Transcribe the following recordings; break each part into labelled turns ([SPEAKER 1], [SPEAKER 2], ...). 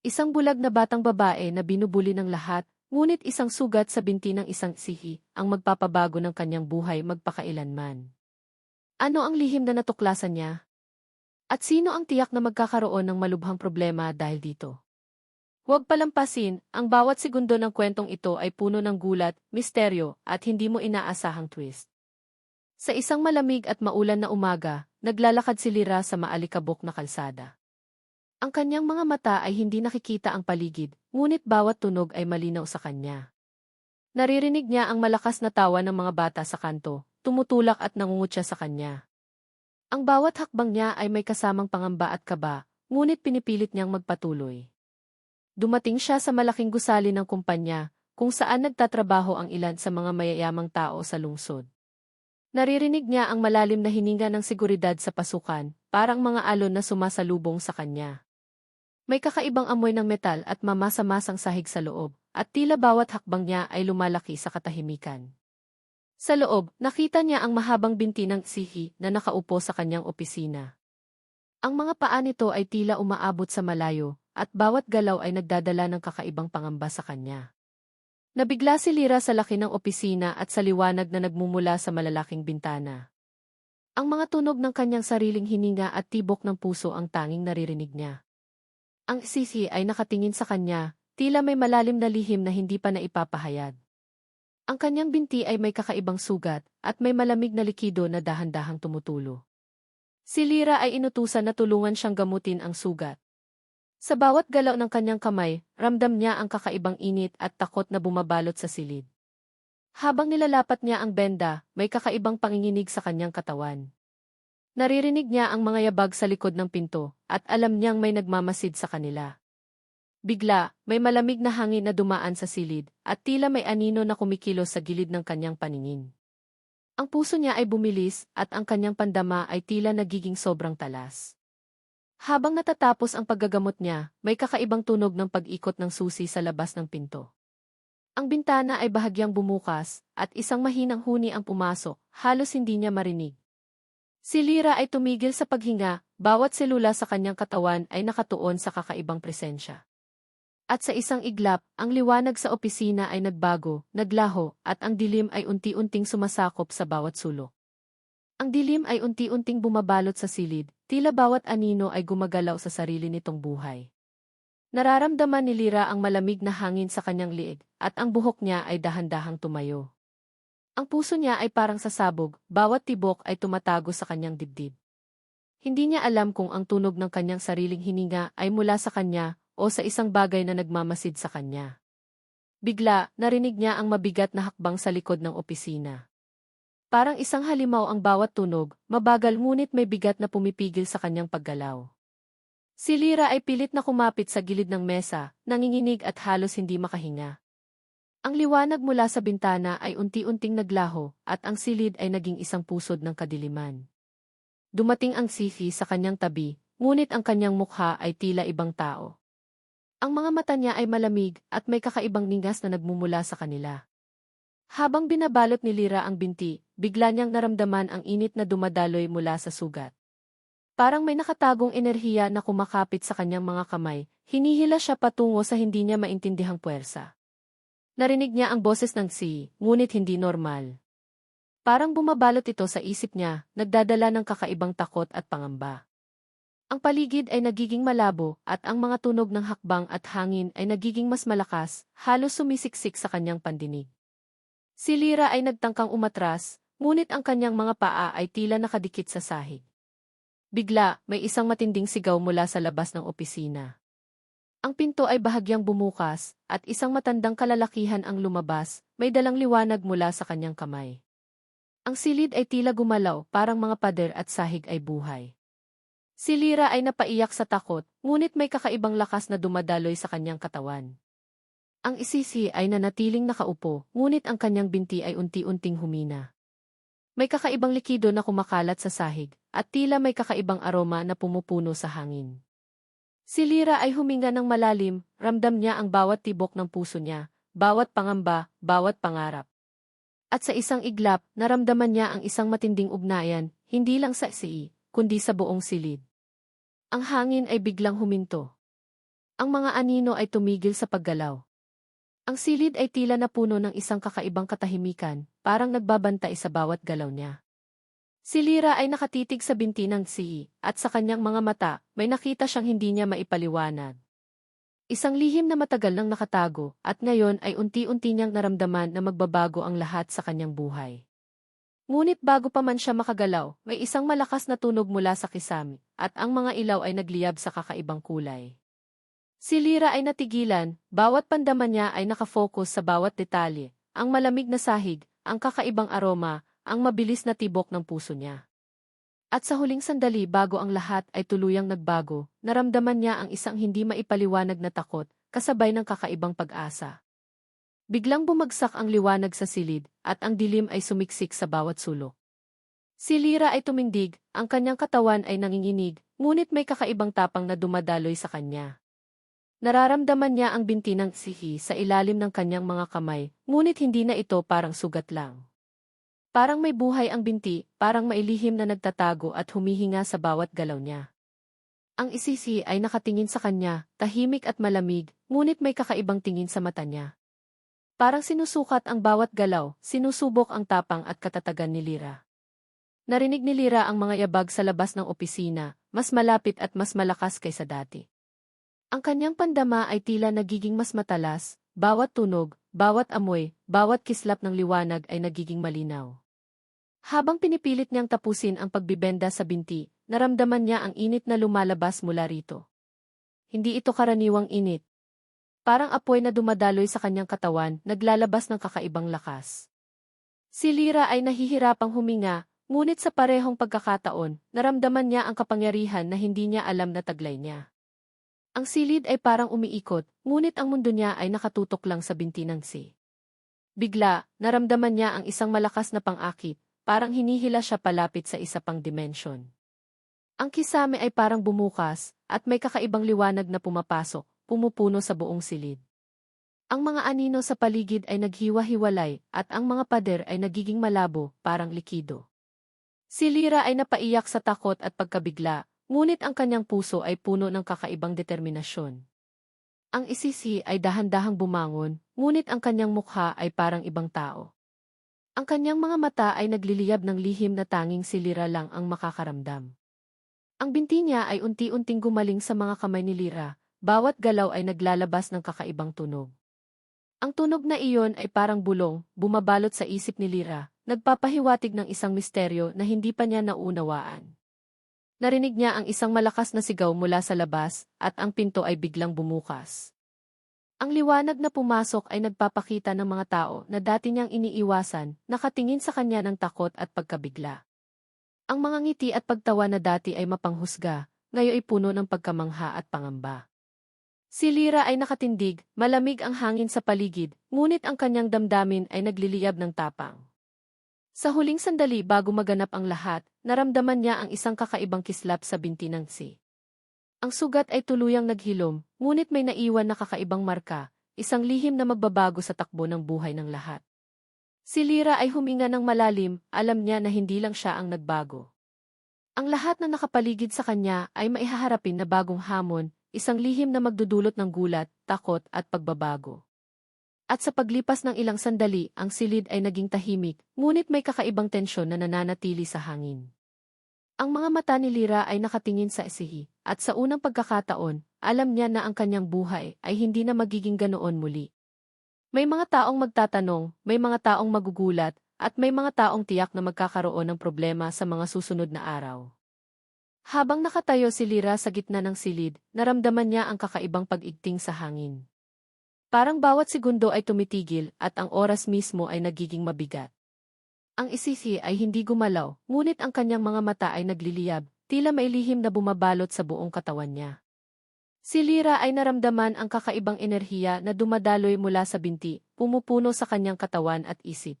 [SPEAKER 1] Isang bulag na batang babae na binubuli ng lahat, ngunit isang sugat sa binti ng isang sihi ang magpapabago ng kanyang buhay magpakailanman. Ano ang lihim na natuklasan niya? At sino ang tiyak na magkakaroon ng malubhang problema dahil dito? Huwag palampasin, ang bawat segundo ng kwentong ito ay puno ng gulat, misteryo, at hindi mo inaasahang twist. Sa isang malamig at maulan na umaga, naglalakad si Lira sa maalikabok na kalsada. Ang kanyang mga mata ay hindi nakikita ang paligid, ngunit bawat tunog ay malinaw sa kanya. Naririnig niya ang malakas na tawa ng mga bata sa kanto, tumutulak at nangungutya sa kanya. Ang bawat hakbang niya ay may kasamang pangamba at kaba, ngunit pinipilit niyang magpatuloy. Dumating siya sa malaking gusali ng kumpanya, kung saan nagtatrabaho ang ilan sa mga mayayamang tao sa lungsod. Naririnig niya ang malalim na hininga ng seguridad sa pasukan, parang mga alon na sumasalubong sa kanya. May kakaibang amoy ng metal at mamasa-masang sahig sa loob, at tila bawat hakbang niya ay lumalaki sa katahimikan. Sa loob, nakita niya ang mahabang binti ng sihi na nakaupo sa kanyang opisina. Ang mga paa nito ay tila umaabot sa malayo, at bawat galaw ay nagdadala ng kakaibang pangamba sa kanya. Nabigla si Lira sa laki ng opisina at sa liwanag na nagmumula sa malalaking bintana. Ang mga tunog ng kanyang sariling hininga at tibok ng puso ang tanging naririnig niya. Ang sisi ay nakatingin sa kanya, tila may malalim na lihim na hindi pa naipapahayag. Ang kanyang binti ay may kakaibang sugat, at may malamig na likido na dahan-dahang tumutulo. Si Lira ay inutusan na tulungan siyang gamutin ang sugat. Sa bawat galaw ng kanyang kamay, ramdam niya ang kakaibang init at takot na bumabalot sa silid. Habang nilalapat niya ang benda, may kakaibang panginginig sa kanyang katawan. Naririnig niya ang mga yabag sa likod ng pinto, at alam niyang may nagmamasid sa kanila. Bigla, may malamig na hangin na dumaan sa silid, at tila may anino na kumikilos sa gilid ng kanyang paningin. Ang puso niya ay bumilis, at ang kanyang pandama ay tila nagiging sobrang talas. Habang natatapos ang paggagamot niya, may kakaibang tunog ng pag-ikot ng susi sa labas ng pinto. Ang bintana ay bahagyang bumukas, at isang mahinang huni ang pumasok, halos hindi niya marinig. Si Lira ay tumigil sa paghinga, bawat selula sa kanyang katawan ay nakatuon sa kakaibang presensya. At sa isang iglap, ang liwanag sa opisina ay nagbago, naglaho, at ang dilim ay unti-unting sumasakop sa bawat sulok. Ang dilim ay unti-unting bumabalot sa silid, tila bawat anino ay gumagalaw sa sarili nitong buhay. Nararamdaman ni Lira ang malamig na hangin sa kanyang liig, at ang buhok niya ay dahan-dahang tumayo. Ang puso niya ay parang sasabog, bawat tibok ay tumatago sa kanyang dibdib. Hindi niya alam kung ang tunog ng kanyang sariling hininga ay mula sa kanya o sa isang bagay na nagmamasid sa kanya. Bigla, narinig niya ang mabigat na hakbang sa likod ng opisina. Parang isang halimaw ang bawat tunog, mabagal ngunit may bigat na pumipigil sa kanyang paggalaw. Si Lira ay pilit na kumapit sa gilid ng mesa, nanginginig at halos hindi makahinga. Ang liwanag mula sa bintana ay unti-unting naglaho at ang silid ay naging isang pusod ng kadiliman. Dumating ang sifi sa kanyang tabi, ngunit ang kanyang mukha ay tila ibang tao. Ang mga mata niya ay malamig at may kakaibang ningas na nagmumula sa kanila. Habang binabalot ni Lira ang binti, bigla niyang naramdaman ang init na dumadaloy mula sa sugat. Parang may nakatagong enerhiya na kumakapit sa kanyang mga kamay, hinihila siya patungo sa hindi niya maintindihang puwersa. Narinig niya ang boses ng si, ngunit hindi normal. Parang bumabalot ito sa isip niya, nagdadala ng kakaibang takot at pangamba. Ang paligid ay nagiging malabo at ang mga tunog ng hakbang at hangin ay nagiging mas malakas, halos sumisiksik sa kanyang pandinig. Si Lira ay nagtangkang umatras, ngunit ang kanyang mga paa ay tila nakadikit sa sahig. Bigla, may isang matinding sigaw mula sa labas ng opisina. Ang pinto ay bahagyang bumukas, at isang matandang kalalakihan ang lumabas, may dalang liwanag mula sa kanyang kamay. Ang silid ay tila gumalaw, parang mga pader at sahig ay buhay. Si Lira ay napaiyak sa takot, ngunit may kakaibang lakas na dumadaloy sa kanyang katawan. Ang isisi ay nanatiling nakaupo, ngunit ang kanyang binti ay unti-unting humina. May kakaibang likido na kumakalat sa sahig, at tila may kakaibang aroma na pumupuno sa hangin. Si Lira ay huminga ng malalim, ramdam niya ang bawat tibok ng puso niya, bawat pangamba, bawat pangarap. At sa isang iglap, naramdaman niya ang isang matinding ugnayan, hindi lang sa si, kundi sa buong silid. Ang hangin ay biglang huminto. Ang mga anino ay tumigil sa paggalaw. Ang silid ay tila na puno ng isang kakaibang katahimikan, parang nagbabantay sa bawat galaw niya. Si Lira ay nakatitig sa binti ng si, at sa kanyang mga mata, may nakita siyang hindi niya maipaliwanag. Isang lihim na matagal nang nakatago, at ngayon ay unti-unti niyang naramdaman na magbabago ang lahat sa kanyang buhay. Ngunit bago pa man siya makagalaw, may isang malakas na tunog mula sa kisame, at ang mga ilaw ay nagliyab sa kakaibang kulay. Si Lira ay natigilan, bawat pandaman niya ay nakafocus sa bawat detalye, ang malamig na sahig, ang kakaibang aroma, ang mabilis na tibok ng puso niya. At sa huling sandali bago ang lahat ay tuluyang nagbago, naramdaman niya ang isang hindi maipaliwanag na takot, kasabay ng kakaibang pag-asa. Biglang bumagsak ang liwanag sa silid, at ang dilim ay sumiksik sa bawat sulok. Si Lira ay tumindig, ang kanyang katawan ay nanginginig, ngunit may kakaibang tapang na dumadaloy sa kanya. Nararamdaman niya ang binti ng sihi sa ilalim ng kanyang mga kamay, ngunit hindi na ito parang sugat lang. Parang may buhay ang binti, parang mailihim na nagtatago at humihinga sa bawat galaw niya. Ang isisi ay nakatingin sa kanya, tahimik at malamig, ngunit may kakaibang tingin sa mata niya. Parang sinusukat ang bawat galaw, sinusubok ang tapang at katatagan ni Lira. Narinig ni Lira ang mga yabag sa labas ng opisina, mas malapit at mas malakas kaysa dati. Ang kanyang pandama ay tila nagiging mas matalas, bawat tunog, bawat amoy, bawat kislap ng liwanag ay nagiging malinaw. Habang pinipilit niyang tapusin ang pagbibenda sa binti, naramdaman niya ang init na lumalabas mula rito. Hindi ito karaniwang init. Parang apoy na dumadaloy sa kanyang katawan, naglalabas ng kakaibang lakas. Si Lira ay nahihirapang huminga, ngunit sa parehong pagkakataon, naramdaman niya ang kapangyarihan na hindi niya alam na taglay niya. Ang silid ay parang umiikot, ngunit ang mundo niya ay nakatutok lang sa binti ng si. Bigla, naramdaman niya ang isang malakas na pang-akit, parang hinihila siya palapit sa isa pang dimensyon. Ang kisame ay parang bumukas, at may kakaibang liwanag na pumapasok, pumupuno sa buong silid. Ang mga anino sa paligid ay naghiwa-hiwalay, at ang mga pader ay nagiging malabo, parang likido. Si Lira ay napaiyak sa takot at pagkabigla, Ngunit ang kanyang puso ay puno ng kakaibang determinasyon. Ang isisi ay dahan-dahang bumangon, ngunit ang kanyang mukha ay parang ibang tao. Ang kanyang mga mata ay nagliliyab ng lihim na tanging si Lira lang ang makakaramdam. Ang binti niya ay unti-unting gumaling sa mga kamay ni Lira, bawat galaw ay naglalabas ng kakaibang tunog. Ang tunog na iyon ay parang bulong, bumabalot sa isip ni Lira, nagpapahiwatig ng isang misteryo na hindi pa niya naunawaan. Narinig niya ang isang malakas na sigaw mula sa labas, at ang pinto ay biglang bumukas. Ang liwanag na pumasok ay nagpapakita ng mga tao na dati niyang iniiwasan, nakatingin sa kanya ng takot at pagkabigla. Ang mga ngiti at pagtawa na dati ay mapanghusga, ngayon ay puno ng pagkamangha at pangamba. Si Lira ay nakatindig, malamig ang hangin sa paligid, ngunit ang kanyang damdamin ay nagliliyab ng tapang. Sa huling sandali bago maganap ang lahat, naramdaman niya ang isang kakaibang kislap sa binti ng si. Ang sugat ay tuluyang naghilom, ngunit may naiwan na kakaibang marka, isang lihim na magbabago sa takbo ng buhay ng lahat. Si Lira ay huminga ng malalim, alam niya na hindi lang siya ang nagbago. Ang lahat na nakapaligid sa kanya ay maihaharapin na bagong hamon, isang lihim na magdudulot ng gulat, takot at pagbabago. At sa paglipas ng ilang sandali, ang silid ay naging tahimik, ngunit may kakaibang tensyon na nananatili sa hangin. Ang mga mata ni Lira ay nakatingin sa isihi, at sa unang pagkakataon, alam niya na ang kanyang buhay ay hindi na magiging ganoon muli. May mga taong magtatanong, may mga taong magugulat, at may mga taong tiyak na magkakaroon ng problema sa mga susunod na araw. Habang nakatayo si Lira sa gitna ng silid, naramdaman niya ang kakaibang pag-igting sa hangin. Parang bawat segundo ay tumitigil at ang oras mismo ay nagiging mabigat. Ang isisi ay hindi gumalaw, ngunit ang kanyang mga mata ay nagliliyab, tila may lihim na bumabalot sa buong katawan niya. Si Lira ay naramdaman ang kakaibang enerhiya na dumadaloy mula sa binti, pumupuno sa kanyang katawan at isip.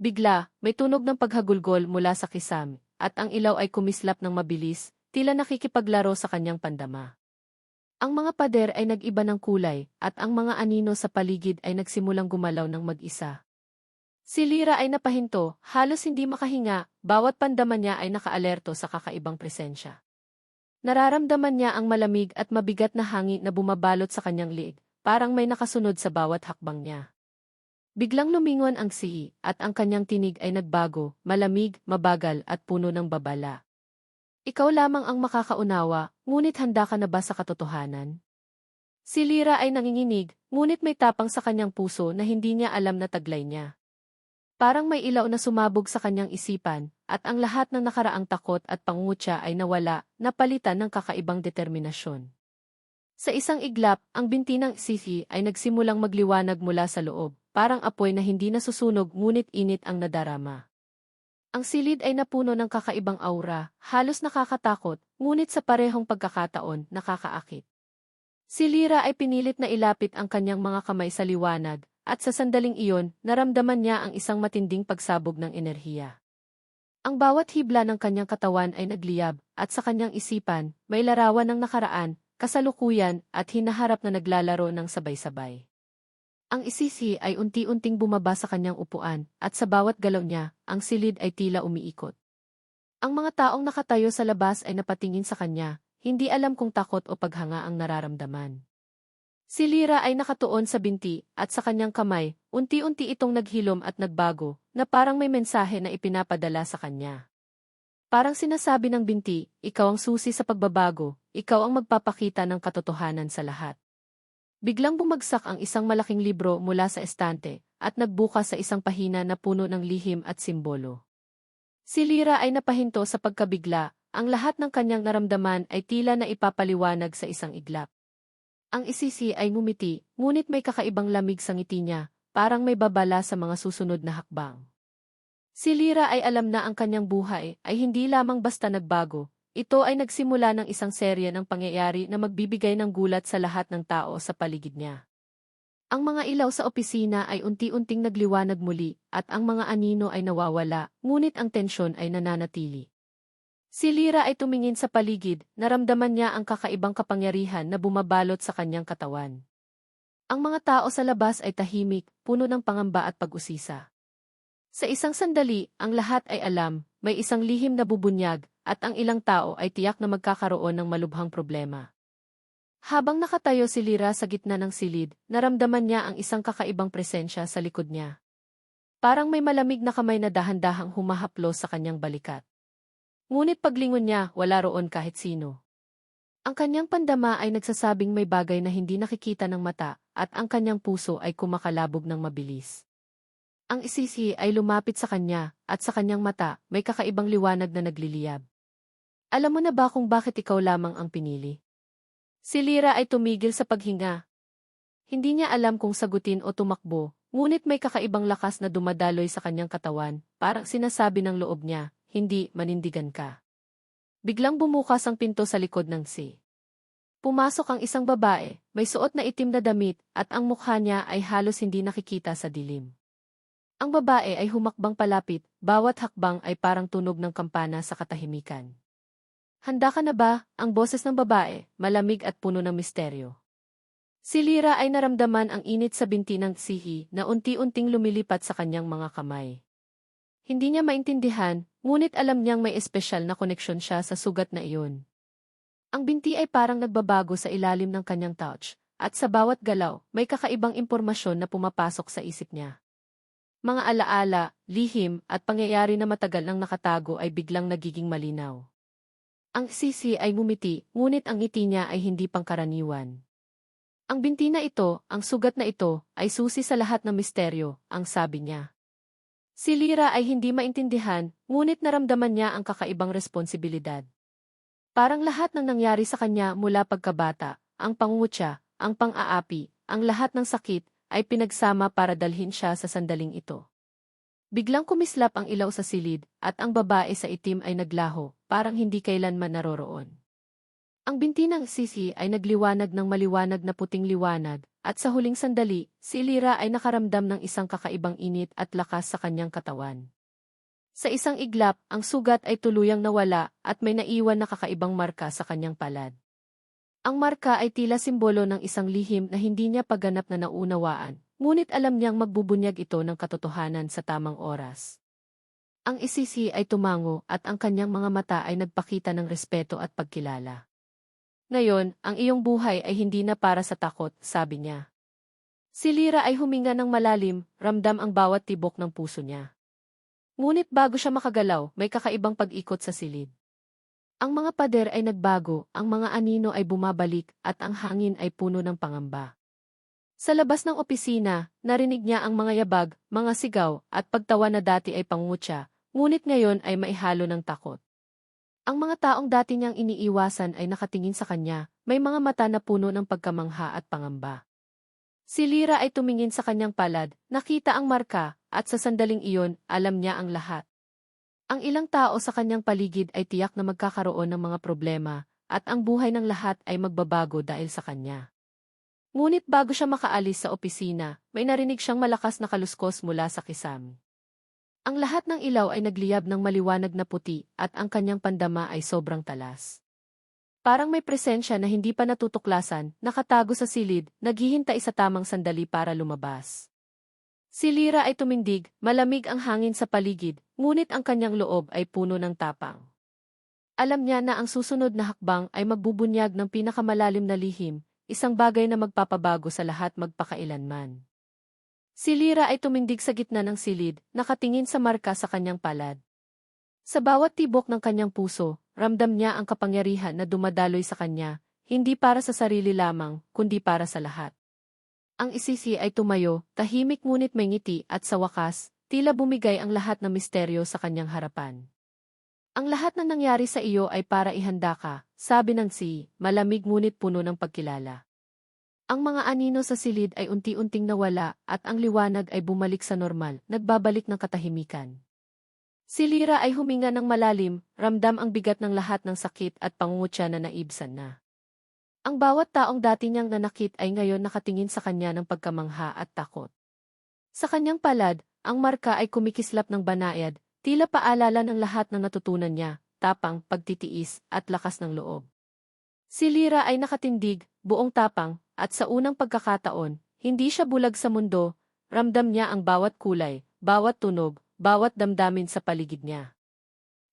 [SPEAKER 1] Bigla, may tunog ng paghagulgol mula sa kisam, at ang ilaw ay kumislap ng mabilis, tila nakikipaglaro sa kanyang pandama. Ang mga pader ay nag-iba ng kulay, at ang mga anino sa paligid ay nagsimulang gumalaw ng mag-isa. Si Lira ay napahinto, halos hindi makahinga, bawat pandaman niya ay nakaalerto sa kakaibang presensya. Nararamdaman niya ang malamig at mabigat na hangin na bumabalot sa kanyang liig, parang may nakasunod sa bawat hakbang niya. Biglang lumingon ang sihi at ang kanyang tinig ay nagbago, malamig, mabagal at puno ng babala. Ikaw lamang ang makakaunawa, ngunit handa ka na ba sa katotohanan? Si Lira ay nanginginig, ngunit may tapang sa kanyang puso na hindi niya alam na taglay niya. Parang may ilaw na sumabog sa kanyang isipan, at ang lahat ng nakaraang takot at pangungutya ay nawala, napalitan ng kakaibang determinasyon. Sa isang iglap, ang binti ng Sifi ay nagsimulang magliwanag mula sa loob, parang apoy na hindi nasusunog ngunit init ang nadarama. Ang silid ay napuno ng kakaibang aura, halos nakakatakot, ngunit sa parehong pagkakataon, nakakaakit. Si Lira ay pinilit na ilapit ang kanyang mga kamay sa liwanag, at sa sandaling iyon, naramdaman niya ang isang matinding pagsabog ng enerhiya. Ang bawat hibla ng kanyang katawan ay nagliyab, at sa kanyang isipan, may larawan ng nakaraan, kasalukuyan, at hinaharap na naglalaro ng sabay-sabay. Ang isisi ay unti-unting bumaba sa kanyang upuan, at sa bawat galaw niya, ang silid ay tila umiikot. Ang mga taong nakatayo sa labas ay napatingin sa kanya, hindi alam kung takot o paghanga ang nararamdaman. Si Lira ay nakatuon sa binti, at sa kanyang kamay, unti-unti itong naghilom at nagbago, na parang may mensahe na ipinapadala sa kanya. Parang sinasabi ng binti, ikaw ang susi sa pagbabago, ikaw ang magpapakita ng katotohanan sa lahat. Biglang bumagsak ang isang malaking libro mula sa estante, at nagbukas sa isang pahina na puno ng lihim at simbolo. Si Lira ay napahinto sa pagkabigla, ang lahat ng kanyang naramdaman ay tila na ipapaliwanag sa isang iglap. Ang isisi ay ngumiti, ngunit may kakaibang lamig sa ngiti niya, parang may babala sa mga susunod na hakbang. Si Lira ay alam na ang kanyang buhay ay hindi lamang basta nagbago, ito ay nagsimula ng isang serye ng pangyayari na magbibigay ng gulat sa lahat ng tao sa paligid niya. Ang mga ilaw sa opisina ay unti-unting nagliwanag muli at ang mga anino ay nawawala, ngunit ang tensyon ay nananatili. Si Lira ay tumingin sa paligid, naramdaman niya ang kakaibang kapangyarihan na bumabalot sa kanyang katawan. Ang mga tao sa labas ay tahimik, puno ng pangamba at pag-usisa. Sa isang sandali, ang lahat ay alam, may isang lihim na bubunyag, at ang ilang tao ay tiyak na magkakaroon ng malubhang problema. Habang nakatayo si Lira sa gitna ng silid, naramdaman niya ang isang kakaibang presensya sa likod niya. Parang may malamig na kamay na dahan-dahang humahaplo sa kanyang balikat. Ngunit paglingon niya, wala roon kahit sino. Ang kanyang pandama ay nagsasabing may bagay na hindi nakikita ng mata, at ang kanyang puso ay kumakalabog ng mabilis. Ang isisi ay lumapit sa kanya, at sa kanyang mata, may kakaibang liwanag na nagliliyab. Alam mo na ba kung bakit ikaw lamang ang pinili? Si Lira ay tumigil sa paghinga. Hindi niya alam kung sagutin o tumakbo, ngunit may kakaibang lakas na dumadaloy sa kanyang katawan, parang sinasabi ng loob niya, hindi manindigan ka. Biglang bumukas ang pinto sa likod ng si. Pumasok ang isang babae, may suot na itim na damit, at ang mukha niya ay halos hindi nakikita sa dilim. Ang babae ay humakbang palapit, bawat hakbang ay parang tunog ng kampana sa katahimikan. Handa ka na ba? Ang boses ng babae, malamig at puno ng misteryo. Si Lira ay naramdaman ang init sa binti ng sihi na unti-unting lumilipat sa kanyang mga kamay. Hindi niya maintindihan, ngunit alam niyang may espesyal na koneksyon siya sa sugat na iyon. Ang binti ay parang nagbabago sa ilalim ng kanyang touch, at sa bawat galaw, may kakaibang impormasyon na pumapasok sa isip niya. Mga alaala, lihim, at pangyayari na matagal nang nakatago ay biglang nagiging malinaw. Ang sisi ay ngumiti, ngunit ang ngiti niya ay hindi pangkaraniwan. Ang binti na ito, ang sugat na ito, ay susi sa lahat ng misteryo, ang sabi niya. Si Lira ay hindi maintindihan, ngunit naramdaman niya ang kakaibang responsibilidad. Parang lahat ng nangyari sa kanya mula pagkabata, ang pangungutya, ang pang-aapi, ang lahat ng sakit, ay pinagsama para dalhin siya sa sandaling ito. Biglang kumislap ang ilaw sa silid, at ang babae sa itim ay naglaho, parang hindi kailanman naroroon. Ang binti ng sisi ay nagliwanag ng maliwanag na puting liwanag, at sa huling sandali, si Lira ay nakaramdam ng isang kakaibang init at lakas sa kanyang katawan. Sa isang iglap, ang sugat ay tuluyang nawala at may naiwan na kakaibang marka sa kanyang palad. Ang marka ay tila simbolo ng isang lihim na hindi niya paganap na naunawaan, ngunit alam niyang magbubunyag ito ng katotohanan sa tamang oras. Ang isisi ay tumango at ang kanyang mga mata ay nagpakita ng respeto at pagkilala. Ngayon, ang iyong buhay ay hindi na para sa takot, sabi niya. Si Lira ay huminga ng malalim, ramdam ang bawat tibok ng puso niya. Ngunit bago siya makagalaw, may kakaibang pag-ikot sa silid. Ang mga pader ay nagbago, ang mga anino ay bumabalik, at ang hangin ay puno ng pangamba. Sa labas ng opisina, narinig niya ang mga yabag, mga sigaw, at pagtawa na dati ay pangutya, ngunit ngayon ay maihalo ng takot. Ang mga taong dati niyang iniiwasan ay nakatingin sa kanya, may mga mata na puno ng pagkamangha at pangamba. Si Lira ay tumingin sa kanyang palad, nakita ang marka, at sa sandaling iyon, alam niya ang lahat. Ang ilang tao sa kanyang paligid ay tiyak na magkakaroon ng mga problema, at ang buhay ng lahat ay magbabago dahil sa kanya. Ngunit bago siya makaalis sa opisina, may narinig siyang malakas na kaluskos mula sa kisame. Ang lahat ng ilaw ay nagliyab ng maliwanag na puti at ang kanyang pandama ay sobrang talas. Parang may presensya na hindi pa natutuklasan, nakatago sa silid, naghihintay sa tamang sandali para lumabas. Si Lira ay tumindig, malamig ang hangin sa paligid, ngunit ang kanyang loob ay puno ng tapang. Alam niya na ang susunod na hakbang ay magbubunyag ng pinakamalalim na lihim, isang bagay na magpapabago sa lahat magpakailanman. Si Lira ay tumindig sa gitna ng silid, nakatingin sa marka sa kanyang palad. Sa bawat tibok ng kanyang puso, ramdam niya ang kapangyarihan na dumadaloy sa kanya, hindi para sa sarili lamang, kundi para sa lahat. Ang isisi ay tumayo, tahimik ngunit may ngiti at sa wakas, tila bumigay ang lahat ng misteryo sa kanyang harapan. Ang lahat na nangyari sa iyo ay para ihanda ka, sabi ng si, malamig ngunit puno ng pagkilala. Ang mga anino sa silid ay unti-unting nawala at ang liwanag ay bumalik sa normal, nagbabalik ng katahimikan. Si Lira ay huminga ng malalim, ramdam ang bigat ng lahat ng sakit at pangungutya na naibsan na. Ang bawat taong dati niyang nanakit ay ngayon nakatingin sa kanya ng pagkamangha at takot. Sa kanyang palad, ang marka ay kumikislap ng banayad, tila paalala ng lahat ng natutunan niya, tapang, pagtitiis, at lakas ng loob. Si Lira ay nakatindig, buong tapang, at sa unang pagkakataon, hindi siya bulag sa mundo, ramdam niya ang bawat kulay, bawat tunog, bawat damdamin sa paligid niya.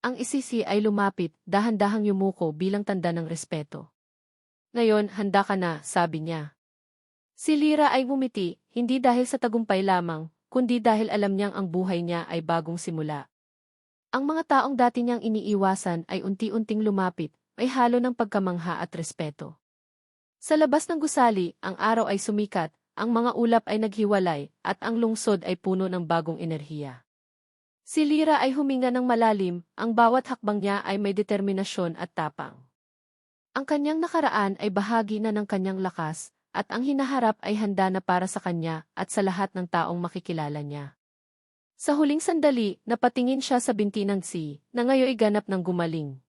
[SPEAKER 1] Ang isisi ay lumapit, dahan-dahang yumuko bilang tanda ng respeto. Ngayon, handa ka na, sabi niya. Si Lira ay ngumiti, hindi dahil sa tagumpay lamang, kundi dahil alam niyang ang buhay niya ay bagong simula. Ang mga taong dati niyang iniiwasan ay unti-unting lumapit, may halo ng pagkamangha at respeto. Sa labas ng gusali, ang araw ay sumikat, ang mga ulap ay naghiwalay, at ang lungsod ay puno ng bagong enerhiya. Si Lira ay huminga ng malalim, ang bawat hakbang niya ay may determinasyon at tapang. Ang kanyang nakaraan ay bahagi na ng kanyang lakas, at ang hinaharap ay handa na para sa kanya at sa lahat ng taong makikilala niya. Sa huling sandali, napatingin siya sa binti ng si, na ngayoy ganap ng gumaling.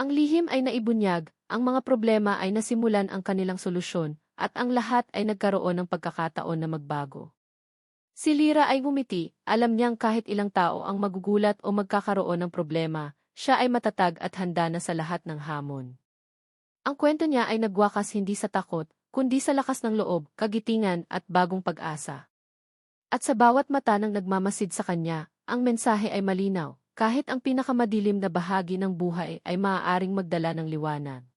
[SPEAKER 1] Ang lihim ay naibunyag, ang mga problema ay nasimulan ang kanilang solusyon, at ang lahat ay nagkaroon ng pagkakataon na magbago. Si Lira ay ngumiti, alam niyang kahit ilang tao ang magugulat o magkakaroon ng problema, siya ay matatag at handa na sa lahat ng hamon. Ang kwento niya ay nagwakas hindi sa takot, kundi sa lakas ng loob, kagitingan at bagong pag-asa. At sa bawat mata ng nagmamasid sa kanya, ang mensahe ay malinaw, kahit ang pinakamadilim na bahagi ng buhay ay maaaring magdala ng liwanag.